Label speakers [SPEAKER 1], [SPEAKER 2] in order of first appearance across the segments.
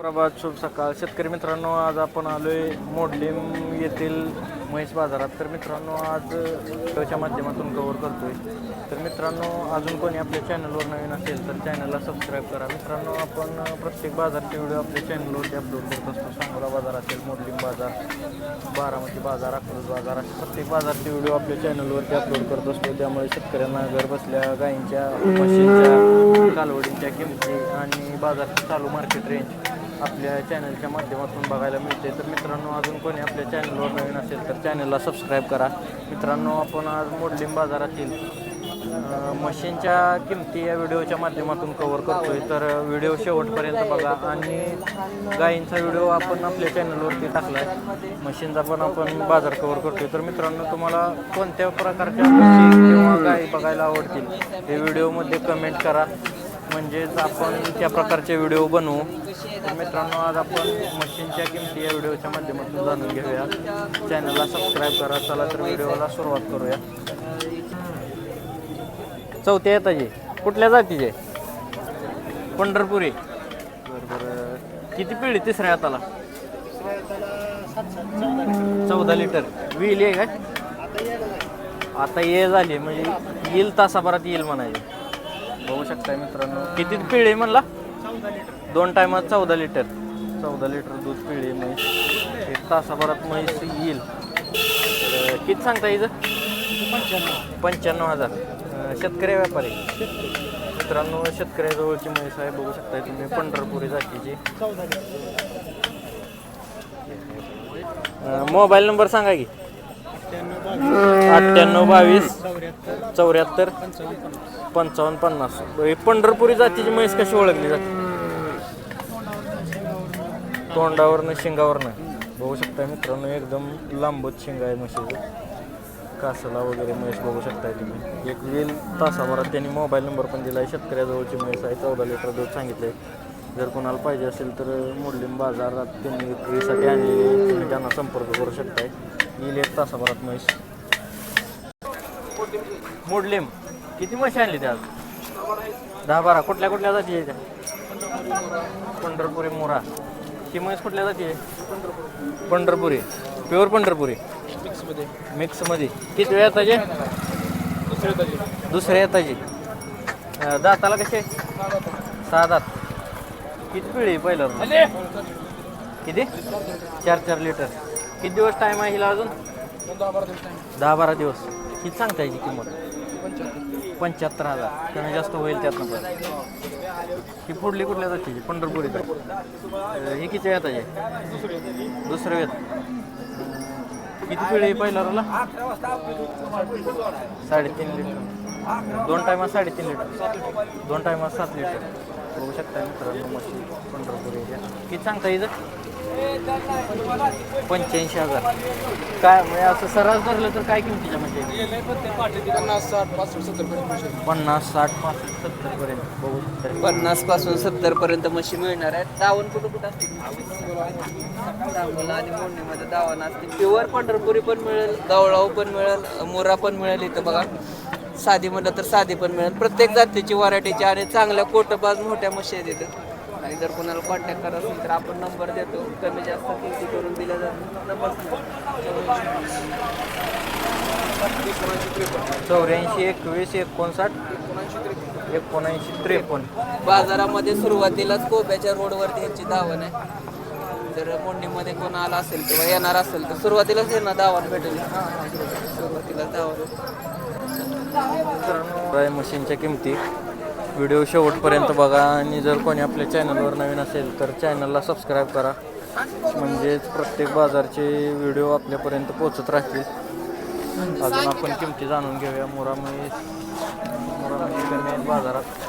[SPEAKER 1] प्रभात शुभ सकाळ. शेतकरी मित्रांनो आज आपण आलोय मोडलीम येथील म्हैस बाजारात. तर मित्रांनो आज त्याच्या माध्यमातून कव्हर करतोय. तर मित्रांनो अजून कोणी आपल्या चॅनलवर नवीन असेल तर चॅनलला सबस्क्राईब करा. मित्रांनो आपण प्रत्येक बाजारचे व्हिडिओ आपल्या चॅनलवरती अपलोड करत असतो. सांगोला बाजार असेल मोडलिम बाजार बारामती बाजार अकलूज बाजार असे प्रत्येक बाजारचे व्हिडिओ आपल्या चॅनलवरती अपलोड करत असतो. त्यामुळे शेतकऱ्यांना घर बसल्या गायींच्या म्हशींच्या कालवडींच्या किमती आणि बाजारची चालू मार्केट रेंज आपल्या चॅनलच्या माध्यमातून बघायला मिळते. तर मित्रांनो अजून कोणी आपल्या चॅनलवर नवीन असेल तर चॅनलला सबस्क्राईब करा. मित्रांनो आपण आज मोडलिम बाजारातील मशीनच्या किमती या व्हिडिओच्या माध्यमातून कवर करतोय. तर व्हिडिओ शेवटपर्यंत बघा. आणि गायींचा व्हिडिओ आपण आपल्या चॅनलवरती टाकला आहे मशीनचा पण आपण बाजार कवर करतोय. तर मित्रांनो तुम्हाला कोणत्या प्रकारच्या किंवा गायी बघायला आवडतील? हे व्हिडिओमध्ये कमेंट करा. म्हणजेच आपण त्या प्रकारचे व्हिडिओ बनवू. तर मित्रांनो आज आपण मशीनच्या किमती या व्हिडिओच्या माध्यमातून जाणून घेऊया. चॅनलला सबस्क्राईब करा चला तर व्हिडिओला सुरुवात करूया. चौथ्या येताची. कुठल्या जातीचे? पंढरपुरी. बरं किती पिढी तिसऱ्या हाताला? चौदा लिटर. व्हील आहे काय? आता ये झाली म्हणजे येईल तासाभरात येईल म्हणायचे. बघू शकताय मित्रांनो. किती पिढी म्हणला? दोन टायमात चौदा लिटर. चौदा लिटर दूध पिळे म्हैस. एक तासाभरात म्हैस येईल. तर किती सांगता इथं पंच्याण्णव हजार. शेतकरी व्यापारी. मित्रांनो शेतकऱ्याजवळची म्हैस आहे बघू शकताय तुम्ही पंढरपुरी जातीची. मोबाईल नंबर सांगा की. अठ्ठ्याण्णव बावीस चौऱ्याहत्तर पंचावन्न पन्नास. ही पंढरपुरी जातीची म्हैस कशी ओळखली जाते? तोंडावरनं शिंगावरनं. बघू शकता मित्रांनो एकदम लांबच शिंग आहे म्हशीचं. कासला वगैरे म्हैस बघू शकताय तुम्ही. एक वेल तासाभरात त्यांनी मोबाईल नंबर पण दिला आहे शेतकऱ्याजवळची म्हैस आहे चौदा लिटर दूध सांगितले जर कोणाला पाहिजे असेल तर मुरलीम बाजारात त्यांनी विक्रीसाठी आणलेली तुम्ही त्यांना संपर्क करू शकताय. येईल एक तासाभरात म्हैस. मोडलेम. किती म्हशी आणली त्या आज? दहा बारा. कुठल्या कुठल्या जाती आहे त्या? पंढरपुरी मोरा. ती म्हैस कुठल्या जाती आहे? पंढरपुरी. प्युअर पंढरपुरी. मिक्समध्ये. किती वेळ येताचे दुसऱ्या येताचे दाताला कसे? सहा दात. किती पिढी पहिलं? किती? चार चार लिटर. किती दिवस टाईम आहे हिला अजून? दहा बारा दिवस. किती सांगता याची किंमत? पंच्याहत्तर. हजार. कमी जास्त होईल त्यातनं पण. ही पुढली कुठल्या जातीची? पंढरपुरी ही किती येत आहे? दुसरं येत किती पिढी पहिला रोला साडेतीन लिटर. दोन टायमात साडेतीन लिटर. दोन टायमात सात लिटर. बघू शकता मित्रांनो म्हशी पंढरपुरी किती सांगता इथं? पंच्याऐंशी हजार. काय म्हणजे असं सर्रास धरलं तर काय किमतीच्या म्हणजे?
[SPEAKER 2] पन्नास साठ पासष्ट सत्तर पर्यंत.
[SPEAKER 1] पन्नास साठ बघू शकता
[SPEAKER 2] पन्नासपासून सत्तर पर्यंत म्हशी मिळणार आहेत. दावण कुठं कुठं असते सांगोला आणि मोडणीमध्ये दावण असते प्युअर पंढरपुरी पण मिळेल गवळाऊ पण मिळेल मुरा पण मिळेल इथं बघा. साधी म्हटलं तर साधी पण मिळेल. प्रत्येक जातीची व्हरायटीची आणि चांगल्या कोटबाज मोठ्या म्हशी आहेत इथं. आणि जर कोणाला कॉन्टॅक्ट करत असेल तर आपण नंबर देतो. कमी जास्त किमती करून जातात. नंबर
[SPEAKER 1] चौऱ्याऐंशी एकवीस एकोणसाठ एकोणऐंशी त्रेपन्न.
[SPEAKER 2] बाजारामध्ये सुरुवातीलाच कोब्याच्या रोडवरती यांची दावण आहे. जर मोंडीमध्ये कोण आला असेल किंवा येणार असेल तर सुरुवातीलाच यांना दावण भेटेल. सुरुवातीला
[SPEAKER 1] प्राय मशीनच्या किमती. व्हिडिओ शेवटपर्यंत बघा आणि जर कोणी आपल्या चॅनलवर नवीन असेल तर चॅनलला सबस्क्राईब करा. म्हणजेच प्रत्येक बाजारचे व्हिडिओ आपल्यापर्यंत पोचत राहतील. अजून आपण किमती जाणून घेऊया. मुरामुळे मुरामुळे मेन बाजारात.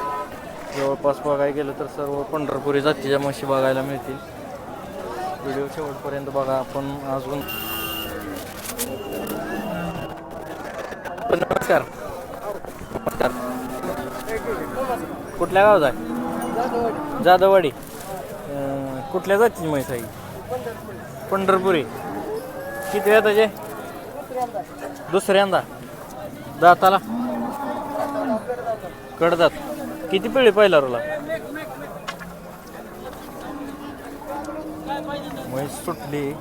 [SPEAKER 1] जवळपास बघायला गेलं तर सर्व पंढरपुरी जातीच्या म्हशी बघायला मिळतील. व्हिडिओ शेवटपर्यंत बघा. आपण अजून नमस्कार. नमस्कार. कुठल्या गावात आहे? जाधववाडी. अं, कुठल्या जातीची म्हैस आहे पंढरपुरी. किती वेळ त्याचे? दुसऱ्यांदा. दाताला. कडदात. किती पिढी पहिला रोला म्हैस सुटली.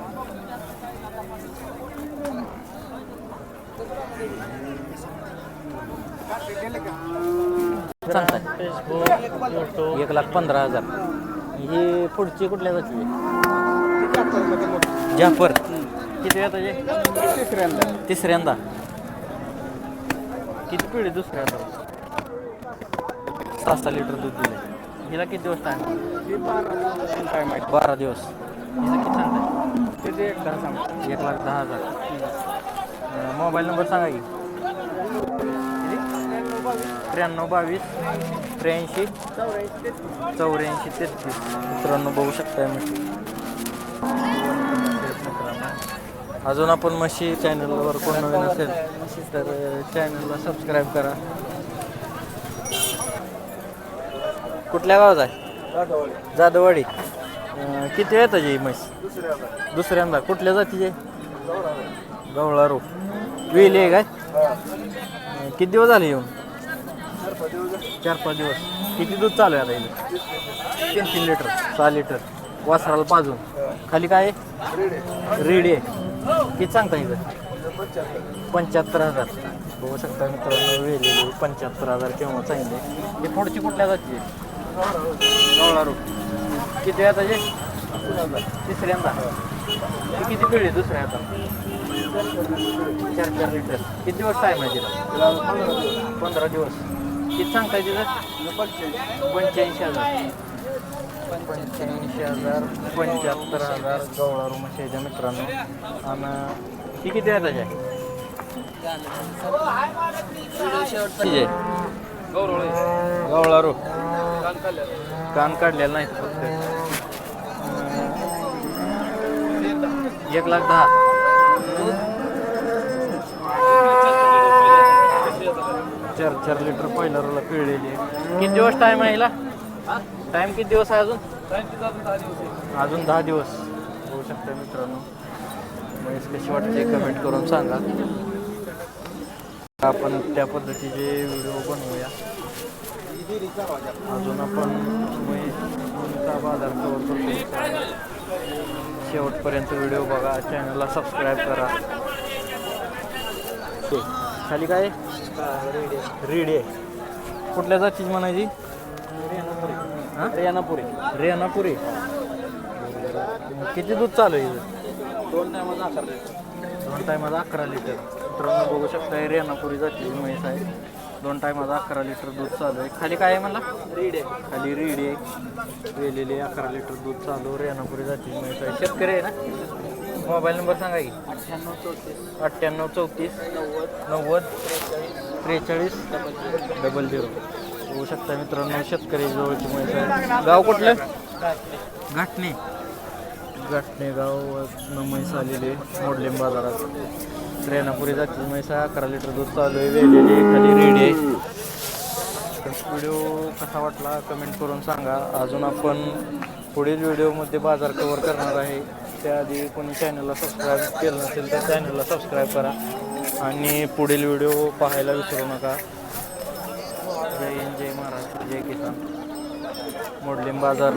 [SPEAKER 1] चांगला आहे. एक लाख पंधरा हजार. ही पुढची कुठल्या जाती? जाफर. किती आहे त्याचे
[SPEAKER 3] तिसऱ्यांदा
[SPEAKER 1] तिसऱ्यांदा. किती पिढी दुसऱ्यांदा सहा सहा लिटर दूध दिलं हिला किती दिवस टाइम
[SPEAKER 3] ती बारा काय माहिती
[SPEAKER 1] बारा दिवस. हिला किती सांगताय?
[SPEAKER 3] तिथे एक दहा सांग
[SPEAKER 1] एक लाख दहा हजार. अं, मोबाईल नंबर सांगा की. त्र्याण्णव बावीस त्र्याऐंशी चौऱ्याऐंशी तेहतीस. मित्रांनो बघू शकताय मी. अजून आपण म्हशी चॅनलवर कोण नवीन असेल तर चॅनलला सबस्क्राईब करा. कुठल्या गावात आहे? जाधववाडी. किती आहे त्याची ही म्हैस दुसऱ्यांदा. कुठल्या जातीचे गवळारू. वेली आहे काय? किती दिवस झाले येऊन? चार पाच दिवस. किती दूध चालू आहे आता इथे? तीन तीन लिटर. सहा लिटर. वासराला पाजून. खाली काय आहे? रेडी आहे. किती सांगता इथं? पंच्याहत्तर हजार. बघू शकता मित्रांनो वेलेली पंच्याहत्तर हजार केव्हा सांगितले. हे पुढची कुठल्या जाती गवळारू किती आता जे तिसऱ्यांदा. हे किती पिढी दुसऱ्या आता? चार चार लिटर. किती दिवस टाईम आहे तिला पंधरा दिवस. किती सांगताय तिथं पंच्याऐंशी हजार. पंच्याऐंशी हजार पंच्याहत्तर हजार गवळारू म्हशीच्या मित्रांनो. आणि ही किती आहे त्याच्या गवळा रू गवळारू कान काढलेलं नाही फक्त. एक लाख दहा. चार लिटर पहिला रोला पिळलेली आहे. किती दिवस टाईम आहे हिला? टाईम किती दिवस आहे अजून? अजून दहा दिवस. होऊ शकतं मित्रांनो. म्हैस कशी वाटते कमेंट करून सांगा. आपण त्या पद्धतीचे व्हिडिओ बनवूया. अजून आपण बाजार कवर करतो शेवटपर्यंत व्हिडिओ बघा. चॅनलला सबस्क्राईब करा. ते खाली काय? रेडी आहे. कुठल्या जातीची म्हणायची? हा?
[SPEAKER 3] रेणापुरी
[SPEAKER 1] रेणापुरी किती दूध चालू आहे?
[SPEAKER 3] दोन टायमाचा आकार
[SPEAKER 1] दोन टायमाचा अकरा लिटर. मित्रांनो बघू शकता रेणापुरी जाती म्हैस आहे. दोन टायमाचा अकरा लिटर दूध चालू आहे. खाली काय आहे मला
[SPEAKER 3] रीड आहे.
[SPEAKER 1] खाली रीड आहे. वेलेले अकरा लिटर दूध चालू रेणापुरी जाती म्हैस आहे. शेतकरी आहे ना? मोबाईल नंबर सांगा की.
[SPEAKER 3] अठ्ठ्याण्णव चौतीस.
[SPEAKER 1] अठ्ठ्याण्णव चौतीस.
[SPEAKER 3] नव्वद.
[SPEAKER 1] नव्वद. त्रेचाळीस. Double zero. होऊ शकता मित्रांनो शेतकरी जवळची आहे गाव कुठलं? घाटणे. घाटणे. गाव म्हैस आलेली आहे. मोडलिंब बाजारात. रेणापुरी जाती म्हैस अकरा लिटर दूध चालू आहे. वेलेली आहे, खाली रेडी आहे. व्हिडिओ कसा वाटला? कमेंट करून सांगा. अजून आपण पुढील व्हिडिओमध्ये बाजार कवर करणार आहे. त्याआधी कोणी चॅनलला सबस्क्राईब केलं नसेल तर चॅनलला सबस्क्राईब करा. आणि पुढील व्हिडिओ पाहायला विसरू नका. जय हिंद जय महाराष्ट्र जय किसान. मोडलिंब बाजार.